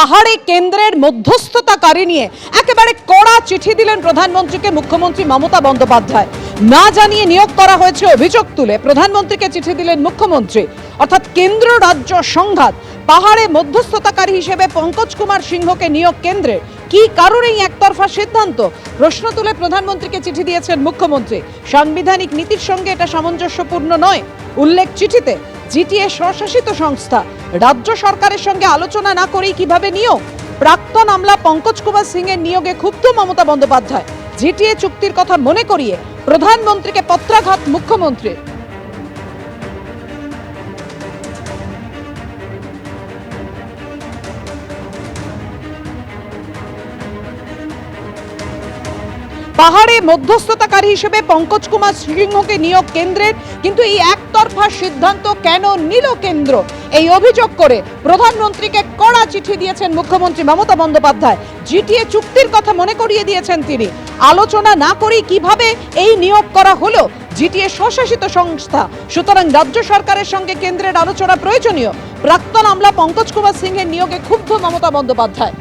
পাহাড়ে কেন্দ্রের মধ্যস্থতাকারী নিয়ে একেবারে কড়া চিঠি দিলেন প্রধানমন্ত্রীকে মুখ্যমন্ত্রী মমতা বন্দ্যোপাধ্যায়। না জানিয়ে নিয়োগ করা হয়েছে অভিযোগ তুলে প্রধানমন্ত্রীকে চিঠি দিলেন মুখ্যমন্ত্রী। অর্থাৎ কেন্দ্র রাজ্য সংঘাত, পাহাড়ে মধ্যস্থতাকারী হিসেবে পঙ্কজ কুমার সিংহকে নিয়োগ কেন্দ্রে কি কারণে এই একতরফা সিদ্ধান্ত? প্রশ্ন তুলে প্রধানমন্ত্রীকে চিঠি দিয়েছেন মুখ্যমন্ত্রী। সাংবিধানিক নীতির সঙ্গে এটা সামঞ্জস্যপূর্ণ নয়। উল্লেখ চিঠিতে জিটিএ স্বশাসিত সংস্থা। রাজ্য সরকারের সঙ্গে আলোচনা না করেই কীভাবে নিয়োগ? প্রাক্তন আমলা পঙ্কজ কুমার সিং এর নিয়োগে ক্ষুব্ধ মমতা বন্দ্যোপাধ্যায়। জিটিএ চুক্তির কথা মনে করিয়ে প্রধানমন্ত্রীকে পত্রাঘাত মুখ্যমন্ত্রীর। পাহাড়ে মধ্যস্থতাকারী হিসেবে পঙ্কজ কুমার সিংহকে নিয়োগ কেন্দ্রের, কিন্তু এই একতরফা সিদ্ধান্ত কেন নিল কেন্দ্র? এই অভিযোগ করে প্রধানমন্ত্রীকে কড়া চিঠি দিয়েছেন মুখ্যমন্ত্রী মমতা বন্দ্যোপাধ্যায়। জিটিএ চুক্তির কথা মনে করিয়ে দিয়েছেন তিনি। আলোচনা না করেই কীভাবে এই নিয়োগ করা হলো? জিটিএ স্বশাসিত সংস্থা। সুতরাং রাজ্য সরকারের সঙ্গে কেন্দ্রের আলোচনা প্রয়োজনীয়। প্রাক্তন আমলা পঙ্কজ কুমার সিংহের নিয়োগে ক্ষুব্ধ মমতা বন্দ্যোপাধ্যায়।